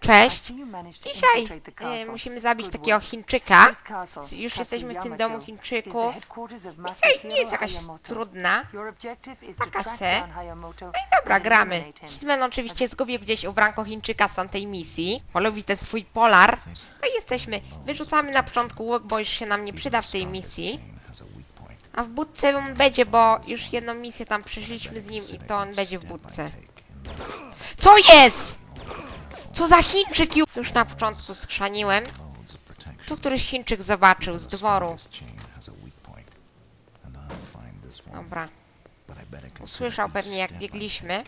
Cześć. Dzisiaj e, musimy zabić takiego Chińczyka. Już jesteśmy w tym domu Chińczyków. Misja nie jest jakaś trudna. Taka se. No i dobra, gramy. Hitman oczywiście zgubił gdzieś ubranko Chińczyka z tamtej misji. Polubi ten swój polar. No i jesteśmy. Wyrzucamy na początku łuk, bo już się nam nie przyda w tej misji. A w budce on będzie, bo już jedną misję tam przeszliśmy z nim i to on będzie w budce. Co jest? Co za Chińczyk? Ju- Już na początku skrzaniłem. Tu któryś Chińczyk zobaczył z dworu. Dobra. Usłyszał pewnie jak biegliśmy.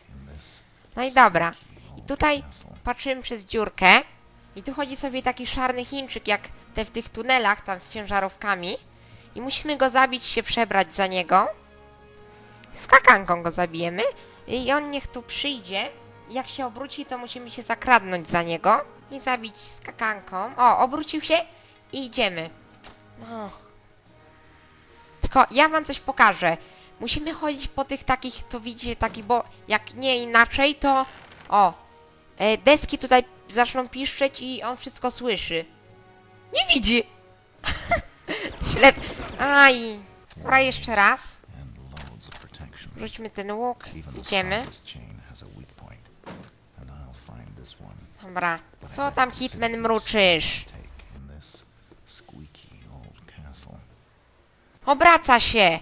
No i dobra. I tutaj patrzymy przez dziurkę. I tu chodzi sobie taki szarny Chińczyk, jak te w tych tunelach tam z ciężarówkami. I musimy go zabić, się przebrać za niego. Skakanką go zabijemy. I on niech tu przyjdzie. Jak się obróci, to musimy się zakradnąć za niego. I zabić skakanką. O, obrócił się i idziemy. No. Tylko ja wam coś pokażę. Musimy chodzić po tych takich, to widzicie, taki, bo jak nie inaczej, to o, e, deski tutaj zaczną piszczeć i on wszystko słyszy. Nie widzi. Ślep. Aj. Dobra, jeszcze raz. Rzućmy ten łuk. Idziemy. Dobra. Co tam, Hitman, mruczysz? Obraca się!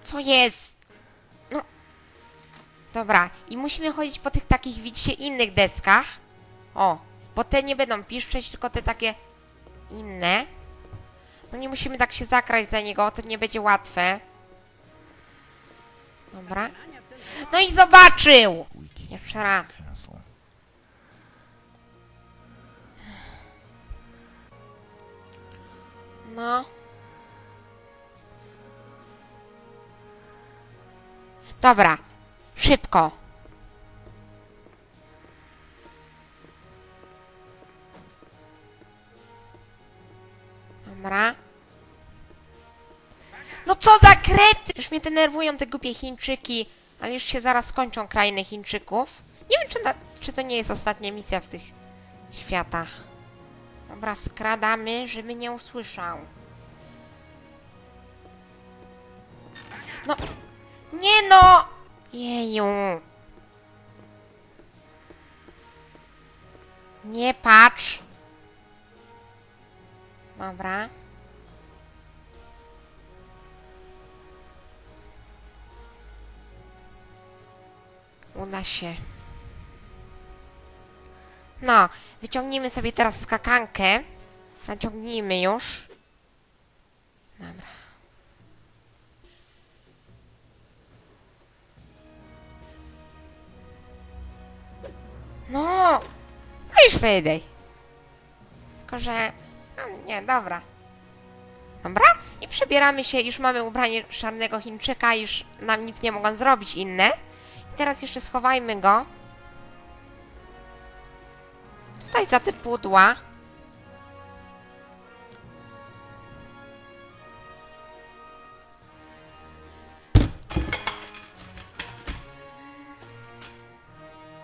Co jest? No. Dobra, i musimy chodzić po tych takich, widzicie, innych deskach. O, bo te nie będą piszczeć, tylko te takie inne. No nie musimy tak się zakraść za niego, to nie będzie łatwe. Dobra. No i zobaczył! Jeszcze raz. No. Dobra, szybko. Dobra. No co za kret! Już mnie denerwują te głupie Chińczyki, ale już się zaraz skończą krainy Chińczyków. Nie wiem, czy, na, czy to nie jest ostatnia misja w tych światach. Dobra, skradamy, żeby nie usłyszał. No, nie no! Jeju. Nie patrz. Dobra. Uda się. No, wyciągnijmy sobie teraz skakankę. Naciągnijmy już. Dobra. No! No już wyjdę. Tylko, że... no, Nie, dobra. Dobra? I przebieramy się, już mamy ubranie szarnego Chińczyka, już nam nic nie mogą zrobić inne. I teraz jeszcze schowajmy go. Tutaj za te pudła.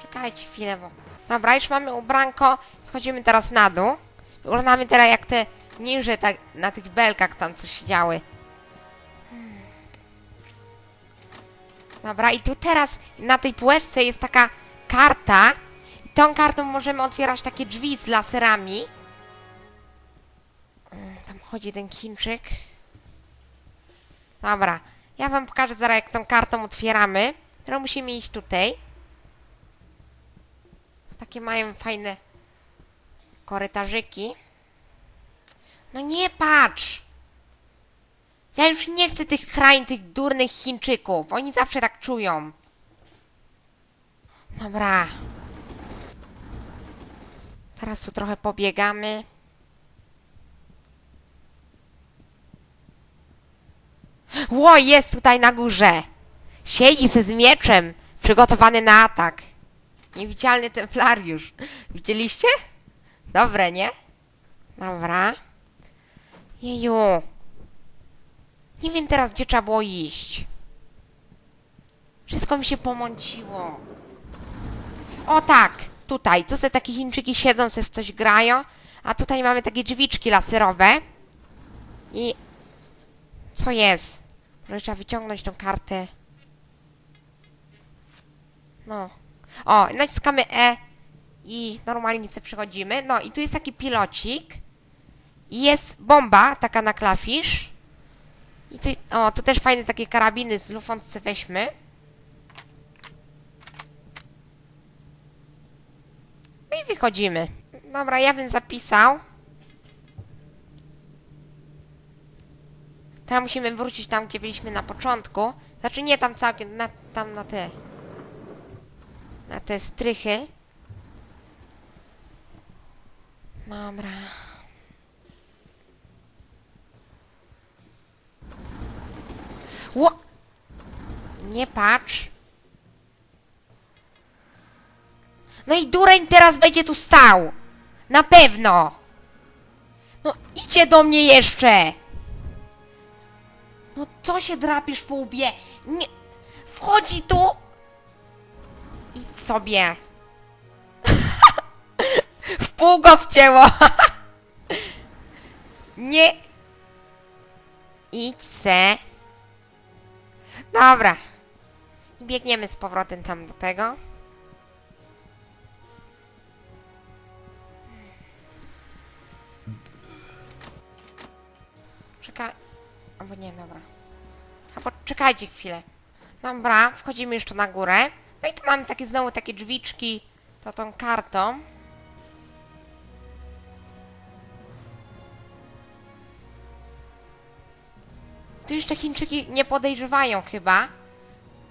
Czekajcie chwilę, bo... Dobra, już mamy ubranko. Schodzimy teraz na dół. Wyglądamy teraz jak te ninże tak, na tych belkach tam co się działy. Hmm. Dobra, i tu teraz na tej półeczce jest taka karta. Tą kartą możemy otwierać takie drzwi z laserami. Mm, Tam chodzi ten Chińczyk. Dobra, ja wam pokażę zaraz jak tą kartą otwieramy. Teraz musimy iść tutaj. Takie mają fajne korytarzyki. No nie patrz! Ja już nie chcę tych krain, tych durnych Chińczyków. Oni zawsze tak czują. Dobra. Teraz tu trochę pobiegamy. Ło, jest tutaj na górze. Siedzi se z mieczem, przygotowany na atak. Niewidzialny templariusz. Widzieliście? Dobre, nie? Dobra. Jeju. Nie wiem teraz, gdzie trzeba było iść. Wszystko mi się pomąciło. O tak! Tutaj. Tu se takie Chińczyki siedzą, se w coś grają. A tutaj mamy takie drzwiczki laserowe. I... Co jest? Może trzeba wyciągnąć tą kartę. No. O, naciskamy E i normalnie sobie przechodzimy. No i tu jest taki pilocik. I jest bomba, taka na klawisz. I tu, o, tu też fajne takie karabiny z lufonce weźmy. I wychodzimy. Dobra, ja bym zapisał. Teraz musimy wrócić tam, gdzie byliśmy na początku. Znaczy nie tam całkiem, na, tam na te... Na te strychy. Dobra. Ło! Nie patrz. No i dureń teraz będzie tu stał. Na pewno. No idzie do mnie jeszcze. No co się drapisz po łbie? Nie. Wchodzi tu. Idź sobie. w pół go wcięło. Nie. Idź se. Dobra. Biegniemy z powrotem tam do tego. Czekaj. Albo nie, dobra. Albo czekajcie chwilę. Dobra, wchodzimy jeszcze na górę. No i tu mamy takie znowu takie drzwiczki. To tą kartą. Tu jeszcze Chińczyki nie podejrzewają chyba.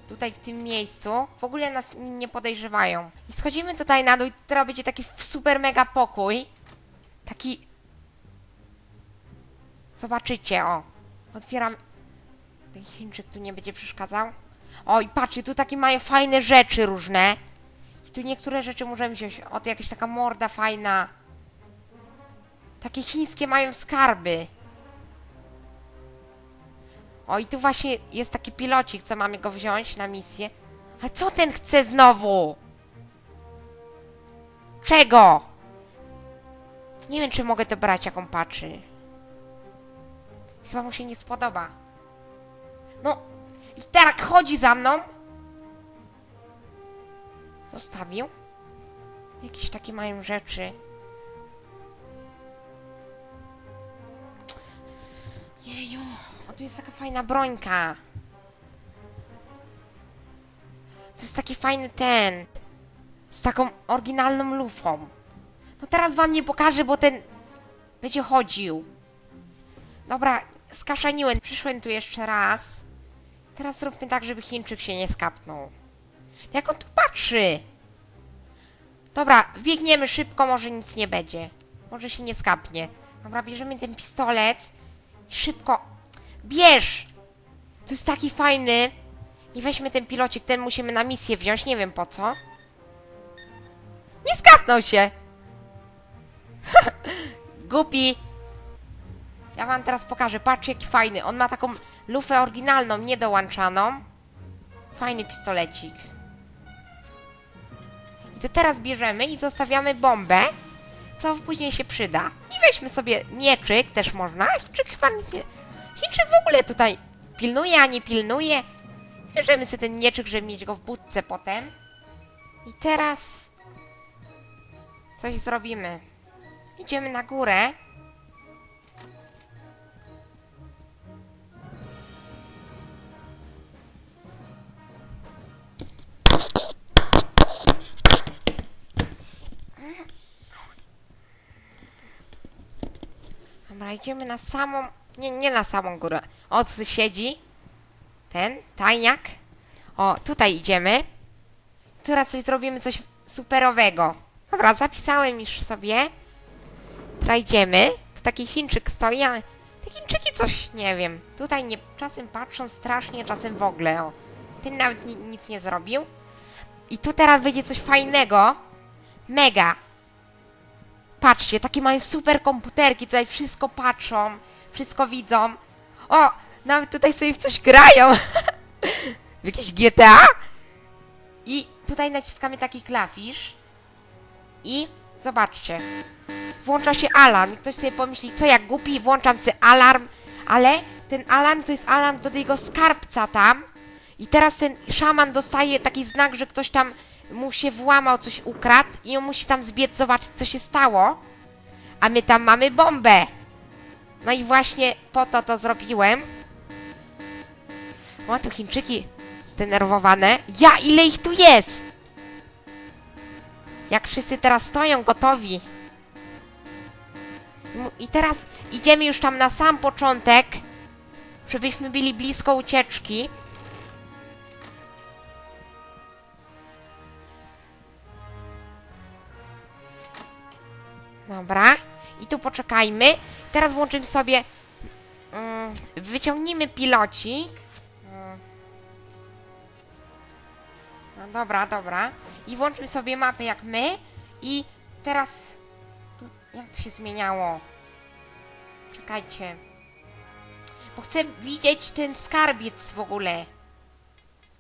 Tutaj w tym miejscu. W ogóle nas nie podejrzewają. I schodzimy tutaj na dół i teraz będzie taki super mega pokój. Taki... Zobaczycie, o. Otwieram... Ten Chińczyk tu nie będzie przeszkadzał. O, i patrzcie, tu takie mają fajne rzeczy różne. I tu niektóre rzeczy możemy wziąć. O, to jakaś taka morda fajna. Takie chińskie mają skarby. O, i tu właśnie jest taki pilocik, co mamy go wziąć na misję. Ale co ten chce znowu? Czego? Nie wiem, czy mogę to brać, jak on patrzy. Chyba mu się nie spodoba. No, i teraz chodzi za mną. Zostawił. Jakieś takie mają rzeczy. Jeju, o tu jest taka fajna brońka. To jest taki fajny ten. Z taką oryginalną lufą. No teraz wam nie pokażę, bo ten będzie chodził. Dobra, skaszaniłem. Przyszłem tu jeszcze raz. Teraz zróbmy tak, żeby Chińczyk się nie skapnął. Jak on tu patrzy? Dobra, biegniemy szybko, może nic nie będzie. Może się nie skapnie. Dobra, bierzemy ten pistolet i szybko. Bierz! To jest taki fajny. I weźmy ten pilocik, ten musimy na misję wziąć, nie wiem po co. Nie skapnął się! Głupi! Ja wam teraz pokażę, patrzcie jaki fajny. On ma taką lufę oryginalną, niedołączaną. Fajny pistolecik. I to teraz bierzemy i zostawiamy bombę, co później się przyda. I weźmy sobie mieczyk, też można. Chińczyk chyba nic nie... Chińczyk w ogóle tutaj pilnuje, a nie pilnuje. Bierzemy sobie ten mieczyk, żeby mieć go w budce potem. I teraz... Coś zrobimy. Idziemy na górę. Dobra, idziemy na samą... Nie, nie na samą górę. O, tu siedzi. Ten, tajniak. O, tutaj idziemy. Teraz coś zrobimy, coś superowego. Dobra, zapisałem już sobie. Teraz idziemy. Tu taki Chińczyk stoi, ale te Chińczyki coś, nie wiem. Tutaj nie, czasem patrzą strasznie, czasem w ogóle. O. Ten nawet ni nic nie zrobił. I tu teraz będzie coś fajnego. Mega. Patrzcie, takie mają super komputerki, tutaj wszystko patrzą, wszystko widzą. O, nawet tutaj sobie w coś grają. w jakieś GTA? I tutaj naciskamy taki klawisz. I zobaczcie. Włącza się alarm. I ktoś sobie pomyśli, co jak głupi, włączam sobie alarm. Ale ten alarm to jest alarm do tego skarbca tam. I teraz ten szaman dostaje taki znak, że ktoś tam mu się włamał, coś ukradł. I on musi tam zbiec, zobaczyć, co się stało. A my tam mamy bombę. No i właśnie po to to zrobiłem. O, tu Chińczyki zdenerwowane. Ja, ile ich tu jest? Jak wszyscy teraz stoją gotowi. Mu- I teraz idziemy już tam na sam początek, żebyśmy byli blisko ucieczki. Dobra. I tu poczekajmy. Teraz włączymy sobie... Mm, wyciągnijmy pilocik. Mm. No dobra, dobra. I włączmy sobie mapę jak my. I teraz... Tu, jak to się zmieniało? Czekajcie. Bo chcę widzieć ten skarbiec w ogóle.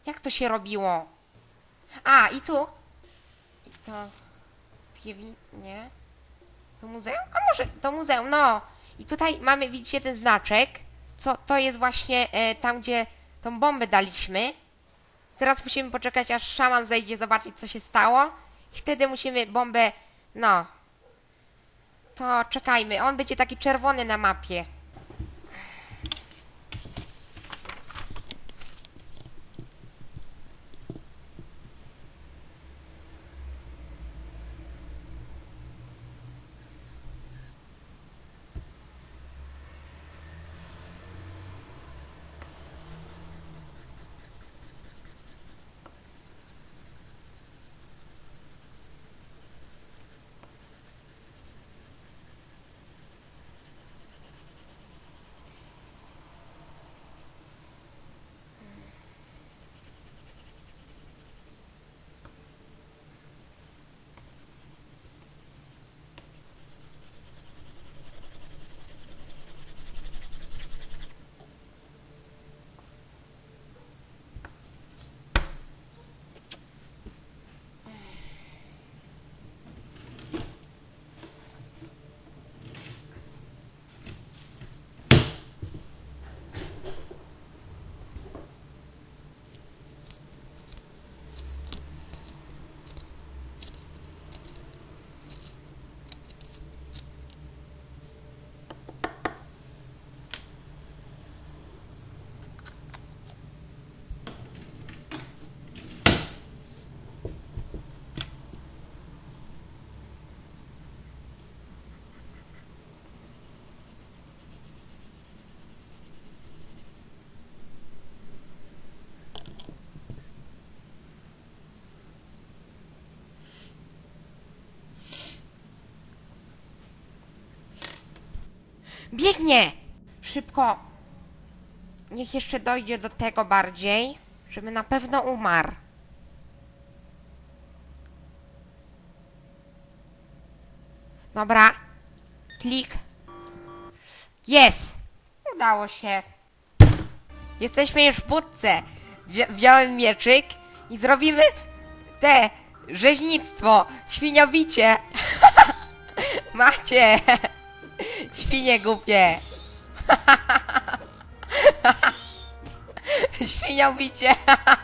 Jak to się robiło? A, i tu. I to... Nie? To muzeum? A może to muzeum, no. I tutaj mamy, widzicie, ten znaczek. Co to jest właśnie e, tam, gdzie tą bombę daliśmy. Teraz musimy poczekać, aż szaman zejdzie, zobaczyć, co się stało. I wtedy musimy bombę, no. To czekajmy, on będzie taki czerwony na mapie. Biegnie! Szybko! Niech jeszcze dojdzie do tego bardziej, żeby na pewno umarł. Dobra. Klik. Jest! Udało się. Jesteśmy już w budce. Wzi- wziąłem mieczyk i zrobimy te rzeźnictwo, świniobicie. Macie! Świnie głupie! Świniobicie!